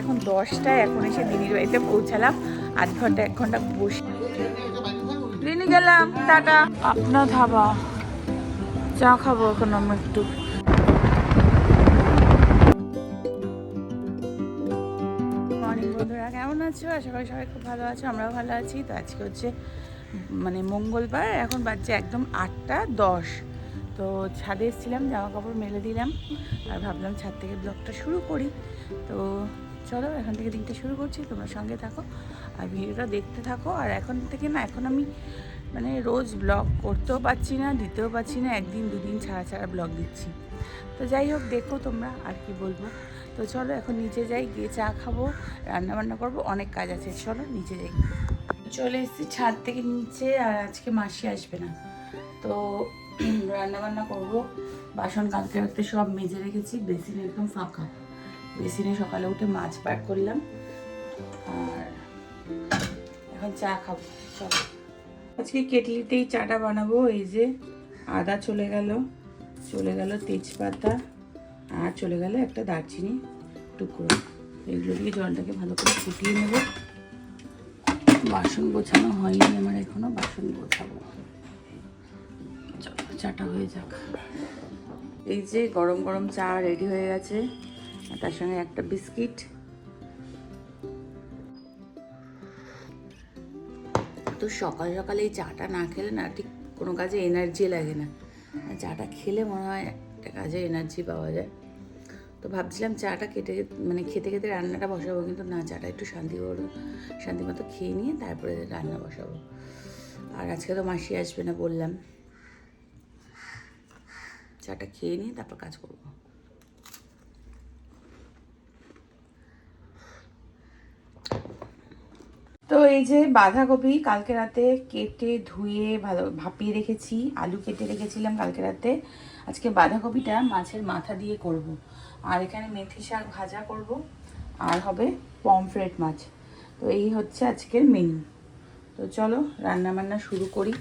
এখন দশটায় এখন এসে দিদির বাড়িতে পৌঁছালাম। আধ ঘণ্টা এক ঘণ্টা বসে। রিনি গেলাম টাটা। আপনা ধাবা। চা খাব এখন আমরা একটু। বন্ধুরা কেমন আছো? আশা করি সবাই খুব ভালো আছো আমরাও ভালো আছি। তো আজকে হচ্ছে মানে মঙ্গলবার এখন বাজছে একদম আটটা দশ। তো ছাদে এসেছিলাম, জামা কাপড় মেলে দিলাম আর ভাবলাম ছাদ থেকে ব্লগটা শুরু করি। তো চলো, এখন থেকে দিনটা শুরু করছি, তোমরা সঙ্গে থাকো আর ভিডিওটা দেখতে থাকো। আর এখন থেকে না, এখন আমি মানে রোজ ব্লগ করতেও পারছি না, দিতেও পারছি না, একদিন দুদিন ছাড়া ছাড়া ব্লগ দিচ্ছি। তো যাই হোক, দেখো তোমরা আর কি বলব। তো চলো, এখন নিচে যাই, গিয়ে চা খাব রান্না বান্না করব, অনেক কাজ আছে। চলো, নিচে যাই। চলে এসেছি ছাদ থেকে নিচে আর আজকে মাসি আসবে না। তো রান্না বান্না করব। বাসন কালকে রাখতে সব মেজে রেখেছি, বেসিন একদম ফাঁকা। বেসিনে সকালে উঠে মাছ পাক করলাম। আর এখন চা খাব, চলো। আজকে কেটলিতেই চাটা বানাবো, এই যে আদা চলে গেল চলে গেল তেজপাতা, আর চলে গেল একটা দারচিনি টুকরো। এগুলো দিয়ে জলটাকে ভালো করে ফুটিয়ে নেব। বাসন গোছানো হয়নি আমার এখনও, বাসন গোছাবো। চাটা হয়ে যাক। এই যে গরম গরম চা রেডি হয়ে গেছে তার সঙ্গে একটা বিস্কিট। তো সকাল সকালে এই চাটা না খেলে না ঠিক কোনো কাজে এনার্জি লাগে না। চাটা খেলে মনে হয় একটা কাজে এনার্জি পাওয়া যায়। তো ভাবছিলাম চাটা কেটে মানে খেতে খেতে রান্নাটা বসাবো, কিন্তু না, চাটা একটু শান্তি করব শান্তি মতো খেয়ে নিয়ে তারপরে রান্না বসাবো। আর আজকে তো মাসি আসবে না বললাম। চাটা খেয়ে নিয়ে তারপর কাজ করব। তো এই যে বাঁধাকপি কালকে রাতে কেটে ধুয়ে ভালো ভাপিয়ে রেখেছি, আলু কেটে রেখেছিলাম কালকে রাতে। আজকে বাঁধাকপিটা মাছের মাথা দিয়ে করব। আর এখানে মেথি শাক ভাজা করব। আর হবে পমফ্রেট মাছ। তো এই হচ্ছে আজকের মেনু তো চলো রান্না বান্না শুরু করি।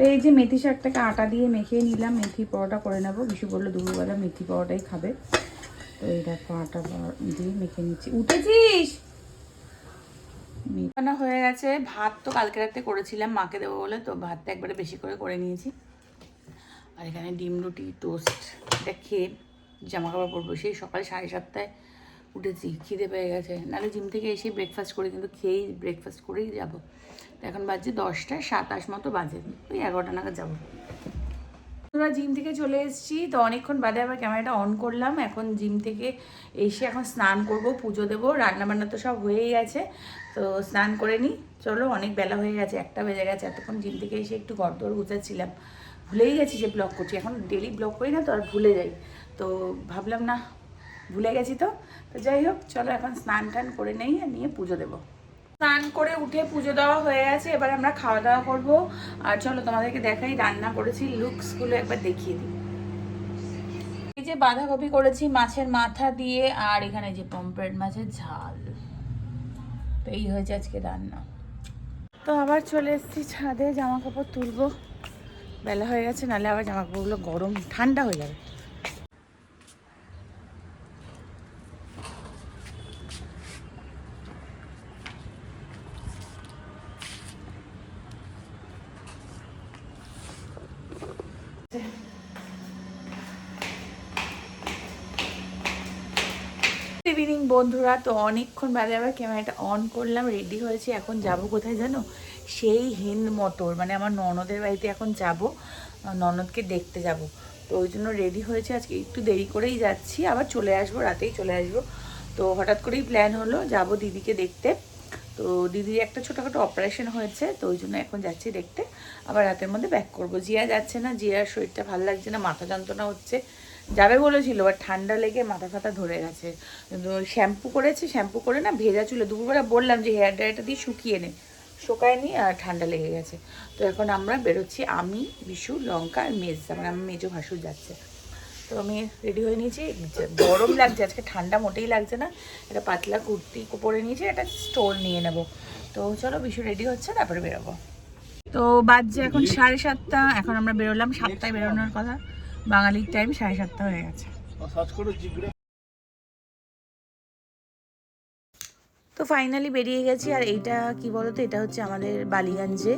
তো এই যে মেথি শাকটাকে আটা দিয়ে মেখে নিলাম, মেথি পরোটা করে নেব। বিশু বলল, দুপুরবেলা মেথি পরোটাই খাবে। তো এই দেখো, আটা দিয়ে মেখে নিচ্ছি। উঠেছিস? রান্না হয়ে গেছে। ভাত তো কালকে রাতে করেছিলাম, মাকে দেবো বলে, তো ভাতটা একবারে বেশি করে করে নিয়েছি। আর এখানে ডিম রুটি, টোস্ট, এটা খেয়ে জামা কাপড় পরবো। সেই সকাল সাড়ে সাতটায় উঠেছি, খিদে পেয়ে গেছে। নাহলে জিম থেকে এসে ব্রেকফাস্ট করি কিন্তু খেয়েই ব্রেকফাস্ট করেই যাব। তো এখন বাজছে দশটায় সাতাশ মতো বাজে। ওই এগারোটা নাগাদ যাব। আমরা জিম থেকে চলে এসেছি। তো অনেকক্ষণ বাদে আবার ক্যামেরাটা অন করলাম। এখন জিম থেকে এসে এখন স্নান করব, পুজো দেবো। রান্নাবান্না তো সব হয়েই গেছে। তো স্নান করে নিই। চলো, অনেক বেলা হয়ে গেছে, একটা বেজে গেছে। এতক্ষণ জিম থেকে এসে একটু ঘর দর গুছাচ্ছিলাম। ভুলেই গেছি যে ব্লগ করছি। এখন ডেলি ব্লগ করি না তো আর ভুলে যাই। তো ভাবলাম না ভুলে গেছি তো। তো যাই হোক, চলো এখন স্নান টান করে নেই আর নিয়ে পুজো দেবো। স্নান করে উঠে পুজো দেওয়া হয়ে গেছে, এবার আমরা খাওয়া দাওয়া করব। আর চলো তোমাদেরকে দেখাই, রান্না করেছি, লুকসগুলো একবার দেখিয়ে দিই। এই যে বাঁধাকপি করেছি মাছের মাথা দিয়ে, আর এখানে যে পম্পলেট মাছের ঝাল। তো এই হয়েছে আজকে রান্না। তো আবার চলে এসেছি ছাদে জামা কাপড় তুলবো। বেলা হয়ে গেছে নাহলে আবার জামা কাপড়গুলো গরম, ঠান্ডা হয়ে যাবে। ইভিনিং বন্ধুরা। তো অনেকক্ষণ বাদে আবার ক্যামেরাটা অন করলাম রেডি হয়েছে। এখন যাব কোথায় জানো? সেই হিন্দ মোটর মানে আমার ননদের বাড়িতে এখন যাব। ননদকে দেখতে যাব। তো ওই জন্য রেডি হয়েছে। আজকে একটু দেরি করেই যাচ্ছি। আবার চলে আসব, রাতেই চলে আসব। তো হঠাৎ করেই প্ল্যান হলো যাব দিদিকে দেখতে। তো দিদির একটা ছোটোখাটো অপারেশন হয়েছে, তো ওই জন্য এখন যাচ্ছি দেখতে। আবার রাতের মধ্যে ব্যাক করব। জিয়া যাচ্ছে না। জিয়ার শরীরটা ভালো লাগছে না, মাথা যন্ত্রণা হচ্ছে। যাবে বলেছিল বাট ঠান্ডা লেগে মাথা ফাতা ধরে গেছে। শ্যাম্পু করেছে শ্যাম্পু করে না ভেজা চুলে, দুপুরবেলা বললাম যে হেয়ার ড্রায়ারটা দিয়ে শুকিয়ে নে। শুকায়নি আর ঠান্ডা লেগে গেছে। তো এখন আমরা বেরোচ্ছি, আমি, বিশু, লঙ্কা আর মেজ মানে আমার মেজো ভাসুর যাচ্ছে। তো আমি রেডি হয়ে নিয়েছি গরম লাগছে, আজকে ঠান্ডা মোটেই লাগছে না। এটা পাতলা কুর্তি পরে নিয়েছি, একটা স্টোল নিয়ে নেব। তো চলো, বিশু রেডি হচ্ছে, তারপরে বেরোবো। তো বাজছে এখন সাড়ে সাতটা, এখন আমরা বেরোলাম, সাতটায় বেরোনোর কথা। বাঙালির টাইম সাড়ে সাতটা হয়ে গেছে। তো ফাইনালি বেরিয়ে গেছি। আর এইটা কি বলতো? এটা হচ্ছে আমাদের বালিগঞ্জে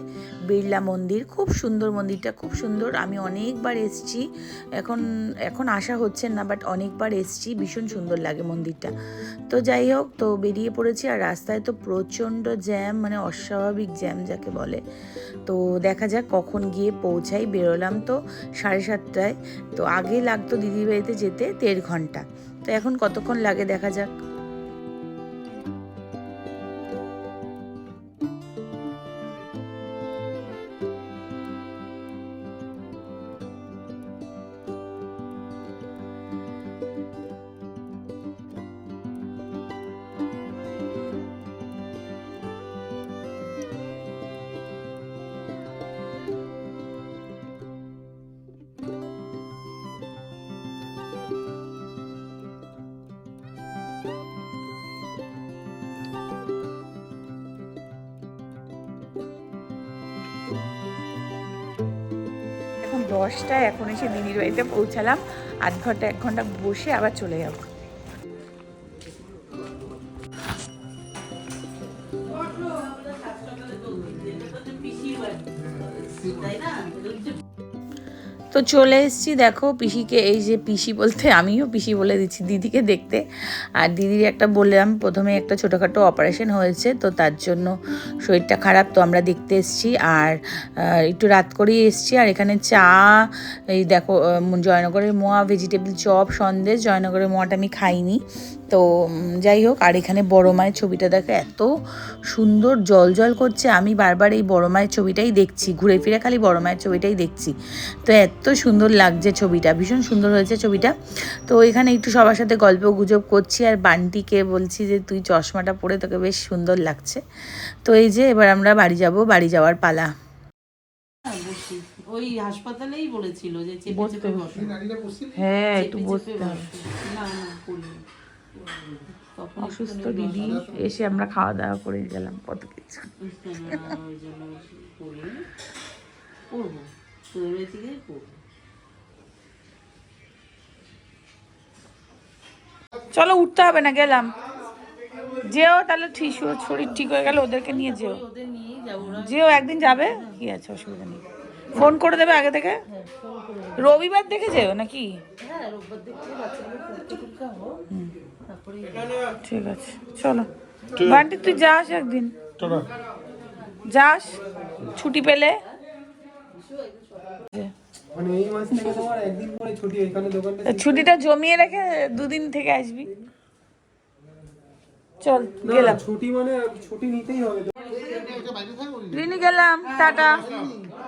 বিড়লা মন্দির। খুব সুন্দর মন্দিরটা, খুব সুন্দর। আমি অনেকবার এসছি। এখন এখন আসা হচ্ছে না বাট অনেকবার এসছি। ভীষণ সুন্দর লাগে মন্দিরটা। তো যাই হোক, তো বেরিয়ে পড়েছি। আর রাস্তায় তো প্রচণ্ড জ্যাম মানে অস্বাভাবিক জ্যাম যাকে বলে। তো দেখা যাক কখন গিয়ে পৌঁছাই। বেরোলাম তো সাড়ে সাতটায়। তো আগে লাগতো দিদির বাড়িতে যেতে দেড় ঘণ্টা। তো এখন কতক্ষণ লাগে দেখা যাক। এখন দশটা এখন এসে দিদির বাড়িতে পৌঁছালাম। আধ ঘণ্টা, এক ঘণ্টা বসে আবার চলে যাব। তো চলে এসেছি, দেখো পিসিকে, এই যে পিসি বলতে আমিও পিসি বলে দিচ্ছি, দিদিকে দেখতে। আর দিদির একটা বললাম, প্রথমে একটা ছোটোখাটো অপারেশন হয়েছে, তো তার জন্য শরীরটা খারাপ, তো আমরা দেখতে এসেছি। আর একটু রাত করেই এসেছি, আর এখানে চা, এই দেখো জয়নগরের মোয়া ভেজিটেবল চপ, সন্দেশ, জয়নগরের মোয়াটা আমি খাইনি। তো যাই হোক আর এখানে বড় মায়ের ছবিটা দেখো এত সুন্দর জল জল করছে। আমি বারবার এই বড় মায়ের ছবিটাই দেখছি ঘুরে ফিরে খালি বড় মায়ের ছবিটাই দেখছি। তো এত সুন্দর লাগছে ছবিটা ভীষণ সুন্দর হয়েছে ছবিটা। তো এখানে একটু সবার সাথে গল্প গুজব করছি আর বান্টিকে বলছি যে তুই চশমাটা পরে তোকে বেশ সুন্দর লাগছে। তো এই যে এবার আমরা বাড়ি যাব বাড়ি যাওয়ার পালা। হ্যাঁ। ওই হাসপাতালেই বলেছিল যে হ্যাঁ চেপে চেপে বসো। না না করিনি। তখন অসুস্থ দিদি এসে আমরা খাওয়া দাওয়া করে গেলাম কত কিছু। চলো উঠতে হবে না গেলাম। যেও তাহলে ঠিক শরীর ঠিক হয়ে গেল ওদেরকে নিয়ে যেও। যেও একদিন যাবে? কি আছে অসুবিধা নেই। ফোন করে দেবে আগে থেকে? রবিবার দেখে যেও নাকি? হ্যাঁ রোববার দেখতে ঠিক আছে চলো। বান্টি তুই যাস একদিন। যাস ছুটি পেলে। মানে এই মাস থেকে তোমার একদিন পরে ছুটি এখানে দোকানটা তা ছুটিটা জমিয়ে রেখে দুদিন থেকে আসবি। চল গেলাম। ছুটি মানে ছুটি নিতেই হবে রিনি গেলাম টাটা।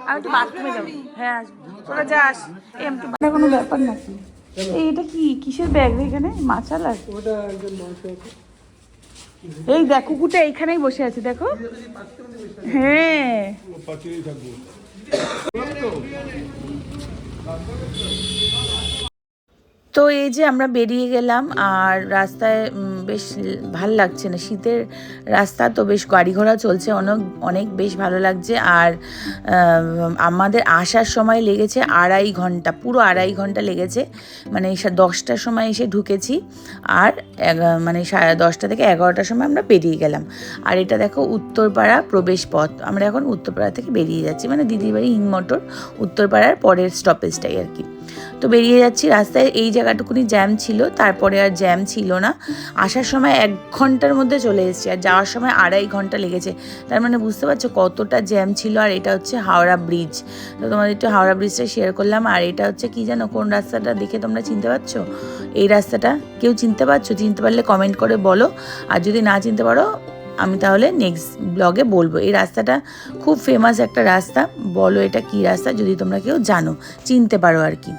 আমি একটু বাথরুমে যাব। হ্যাঁ তোরা যাস। একটু কোনো ব্যাপার নাকি এই এটা কি কিসের ব্যাগ রে এখানে? মাছালার? ওটা একজন এই দেখ কুকুরটা এইখানেই বসে আছে দেখো। হ্যাঁ। তো এই যে আমরা বেরিয়ে গেলাম, আর রাস্তায় বেশ ভালো লাগছে না। শীতের রাস্তা তো বেশ গাড়ি ঘোড়া চলছে, অনেক অনেক বেশ ভালো লাগছে। আর আমাদের আসার সময় লেগেছে আড়াই ঘণ্টা, পুরো আড়াই ঘণ্টা লেগেছে। মানে দশটার সময় এসে ঢুকেছি। আর মানে সাড়ে দশটা থেকে এগারোটার সময় আমরা বেরিয়ে গেলাম। আর এটা দেখো উত্তরপাড়া প্রবেশ পথ আমরা এখন উত্তরপাড়া থেকে বেরিয়ে যাচ্ছি। মানে দিদির বাড়ি হিংমটর, উত্তরপাড়ার পরের স্টপেজটাই আর কি। তো বেরিয়ে যাচ্ছি। রাস্তায় এই জায়গাটুকুনি জ্যাম ছিল, তারপরে আর জ্যাম ছিল না। আসার সময় এক ঘণ্টার মধ্যে চলে এসেছি, আর যাওয়ার সময় আড়াই ঘণ্টা লেগেছে। তার মানে বুঝতে পারছ কতটা জ্যাম ছিল, আর এটা হচ্ছে হাওড়া ব্রিজ তো তোমাদের একটু হাওড়া ব্রিজটা শেয়ার করলাম, আর এটা হচ্ছে কি জানো, কোন রাস্তাটা দেখে তোমরা চিনতে পারছ? এই রাস্তাটা কেউ চিনতে পারছ? চিনতে পারলে কমেন্ট করে বলো, আর যদি না চিনতে পারো, আমি তাহলে নেক্সট ব্লগে বলব। এই রাস্তাটা খুব ফেমাস একটা রাস্তা, বলো এটা কি রাস্তা, যদি তোমরা কেউ জানো, চিনতে পারো আর কি।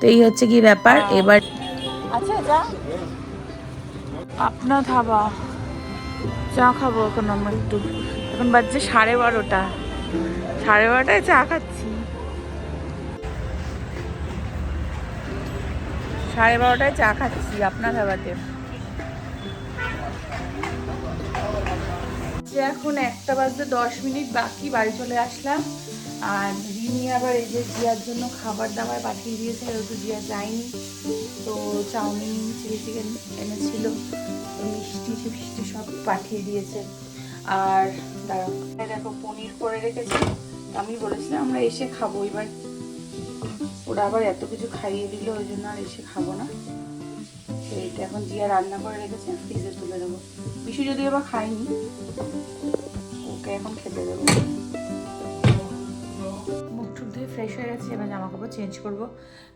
তো এই হচ্ছে কি ব্যাপার এবার আচ্ছা যা। আপনা ধাবা চা খাব এখন আমরা একটু। এখন বাজছে সাড়ে বারোটা। সাড়ে বারোটায় চা খাচ্ছি। সাড়ে বারোটায় চা খাচ্ছি আপনার ধাবাতে এখন একটা বাজতে দশ মিনিট বাকি বাড়ি চলে আসলাম। আর রিমি আবার এই যে জিয়ার জন্য খাবার দাবার পাঠিয়ে দিয়েছে যেহেতু জিয়া যায়নি। তো চাউমিন, চিলি চিকেন এনেছিল মিষ্টি ফিষ্টি সব পাঠিয়ে দিয়েছে। আর দাঁড়াও দেখো পনির করে রেখেছে। আমি বলেছিলাম আমরা এসে খাব এবার। ওরা আবার এত কিছু খাইয়ে দিল, ওই জন্য আর এসে খাব না। তো এইটা এখন জিয়া রান্না করে রেখেছে ফ্রিজে তুলে দেবো। বিশু যদি আবার খাইনি ওকে এখন খেতে দেবো। ফ্রেশ হয়ে গেছে, এবার জামা কাপড় চেঞ্জ করব।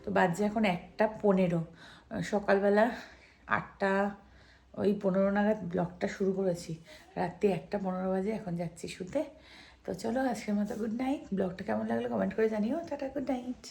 তো বাজে এখন একটা পনেরো। সকালবেলা আটটা, ওই পনেরো নাগাদ ব্লগটা শুরু করেছি। রাত্রি একটা পনেরো বাজে, এখন যাচ্ছি শুতে। তো চলো, আজকের মতো গুড নাইট ব্লগটা কেমন লাগল কমেন্ট করে জানিও। Tata good night